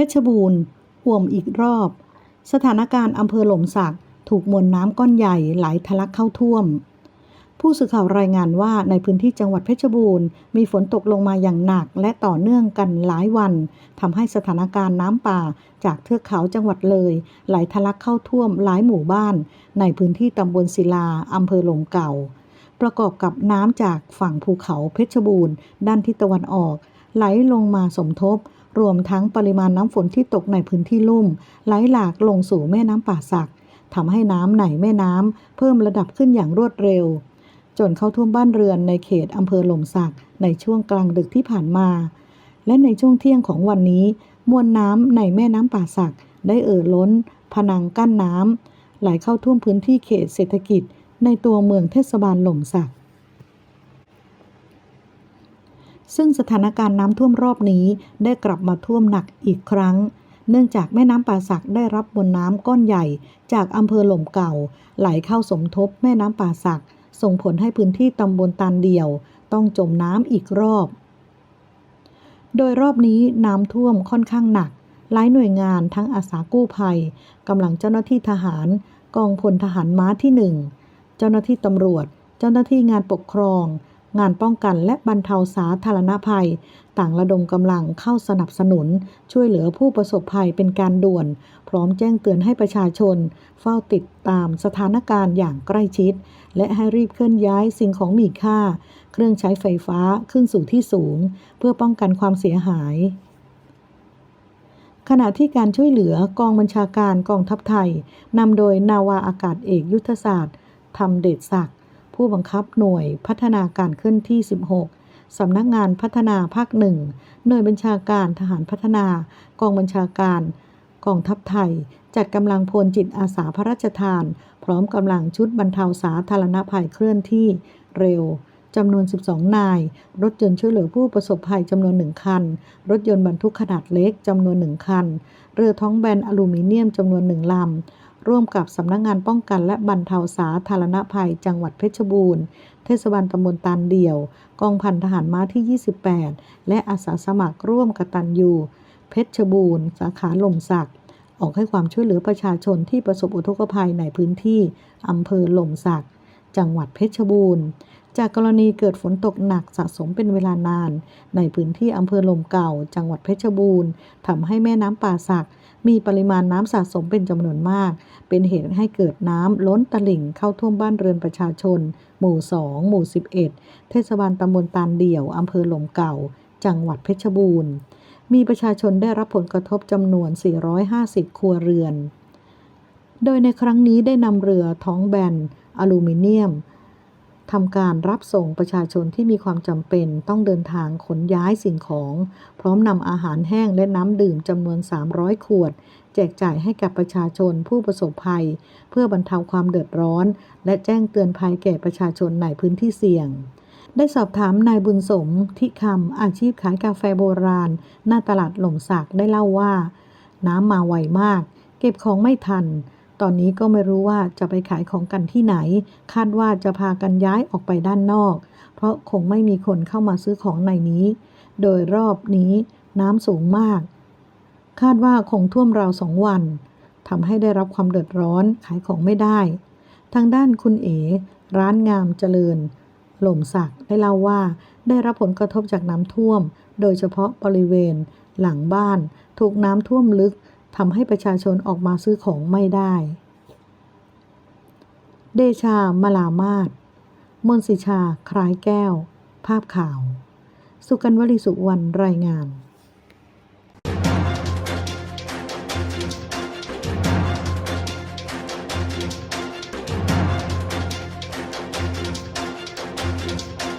เพชรบูรณ์อ่วมอีกรอบ สถานการณ์อำเภอหล่มสักถูกมวลน้ำก้อนใหญ่ไหลทะลักเข้าท่วม ผู้สื่อข่าวรายงานว่าในพื้นที่จังหวัดเพชรบูรณ์มีฝนตกลงมาอย่างหนักและต่อเนื่องกันหลายวันทำให้สถานการณ์น้ำป่าจากเทือกเขาจังหวัดเลย ไหลทะลักเข้าท่วมหลายหมู่บ้าน ในพื้นที่ตำบลศิลาอำเภอหลมเก่า ประกอบกับน้ำจากฝั่งภูเขาเพชรบูรณ์ ด้านทิศตะวันออก ไหลลงมาสมทบ รวมทั้งปริมาณน้ำฝนที่ตกในพื้นที่ลุ่ม ไหลหลากลงสู่แม่น้ำป่าสักทำให้น้ำในแม่น้ำเพิ่มระดับขึ้นอย่างรวดเร็ว จนเข้าท่วมบ้านเรือนในเขตอำเภอหล่มสักในช่วงกลางดึกที่ผ่านมา และในช่วงเที่ยงของวันนี้ มวลน้ำในแม่น้ำป่าสักได้เอ่อล้น พนังกั้นน้ำไหลเข้าท่วมพื้นที่เขตเศรษฐกิจ ในตัวเมืองเทศบาลหล่มสัก ซึ่งสถานการณ์น้ำท่วมรอบนี้ได้กลับมาท่วมหนักอีกครั้ง เนื่องจากแม่น้ำป่าสักได้รับมวลน้ำก้อนใหญ่ จากอำเภอหล่มเก่า ไหลเข้าสมทบแม่น้ำป่าสัก ส่งผลให้พื้นที่ตำบลตาลเดียว ต้องจมน้ำอีกรอบ โดยรอบนี้น้ำท่วมค่อนข้างหนัก หลายหน่วยงานทั้งอาสากู้ภัยกำลังเจ้าหน้าที่ทหาร กองพลทหารม้าที่หนึ่งเจ้าหน้าที่ตำรวจ เจ้าหน้าที่งานปกครอง งานป้องกันและบรรเทาสาธารณภัย ต่างระดมกำลังเข้าสนับสนุน ช่วยเหลือผู้ประสบภัยเป็นการด่วน พร้อมแจ้งเตือนให้ประชาชน เฝ้าติดตามสถานการณ์อย่างใกล้ชิด และให้รีบเคลื่อนย้ายสิ่งของมีค่า เครื่องใช้ไฟฟ้าขึ้นสู่ที่สูง เพื่อป้องกันความเสียหายขณะที่การช่วยเหลือกองบัญชาการกองทัพไทย นำโดยนาวาอากาศเอกยุทธศาสตร์ธรรมเดชศักดิ์ ผู้บังคับหน่วยพัฒนาการเคลื่อนที่ 16 สำนักงานพัฒนาภาคหนึ่งหน่วยบัญชาการทหารพัฒนา กองบัญชาการกองทัพไทย จัดกำลังพลจิตอาสาพระราชทาน พร้อมกำลังชุดบรรเทาสาธารณภัยเคลื่อนที่เร็วจำนวน 12 นาย รถยนต์ช่วยเหลือผู้ประสบภัยจำนวน 1 คัน รถยนต์บรรทุกขนาดเล็กจำนวน 1 คัน เรือท้องแบนอลูมิเนียมจำนวน 1 ลำ ร่วมกับสำนักงงานป้องกันและบรรเทาสาธารณภัยจังหวัดเพชรบูรณ์ เทศบาลตำบลตาลเดี่ยว กองพันทหารม้าที่ 28 และอาสาสมัครร่วมกตัญญูเพชรบูรณ์ สาขาลมสักออกให้ความช่วยเหลือประชาชนที่ประสบอุทกภัยในพื้นที่อำเภอลมสักจังหวัดเพชรบูรณ์ จากกรณีเกิดฝนตกหนักสะสมเป็นเวลานาน ในพื้นที่อำเภอลมเก่า จังหวัดเพชรบูรณ์ทำให้แม่น้ำป่าสัก มีปริมาณน้ำสะสมเป็นจำนวนมาก เป็นเหตุให้เกิดน้ำล้นตลิ่งเข้าท่วมบ้านเรือนประชาชน หมู่ 2 หมู่ 11 เทศบาลตำบลตาลเดี่ยวอำเภอหลมเก่า จังหวัดเพชรบูรณ์ มีประชาชนได้รับผลกระทบจำนวน 450 ครัวเรือน โดยในครั้งนี้ได้นำเรือท้องแบนอลูมิเนียม ทำการรับส่งประชาชนที่มีความจำเป็น ต้องเดินทางขนย้ายสิ่งของ พร้อมนำอาหารแห้งและน้ำดื่มจำนวน 300 ขวด แจกจ่ายให้กับประชาชนผู้ประสบภัย เพื่อบรรเทาความเดือดร้อน และแจ้งเตือนภัยแก่ประชาชนในพื้นที่เสี่ยงได้สอบถามนายบุญสมทิคำอาชีพขายกาแฟโบราณ หน้าตลาดหล่มสักได้เล่าว่า น้ำมาไวมาก เก็บของไม่ทัน ตอนนี้ก็ไม่รู้ว่าจะไปขายของกันที่ไหน คาดว่าจะพากันย้ายออกไปด้านนอก เพราะคงไม่มีคนเข้ามาซื้อของในนี้ โดยรอบนี้น้ำสูงมาก คาดว่าคงท่วมราวสองวันทำให้ได้รับความเดือดร้อนขายของไม่ได้ ทางด้านคุณเอ๋ร้านงามเจริญ หล่มสักได้เล่าว่า ได้รับผลกระทบจากน้ำท่วม โดยเฉพาะบริเวณ หลังบ้าน ถูกน้ำท่วมลึก ทำให้ประชาชนออกมาซื้อของไม่ได้ เดชา มาลามาศมนสิชา คล้ายแก้ว ภาพข่าว สุกันวลีสุวรรณรายงาน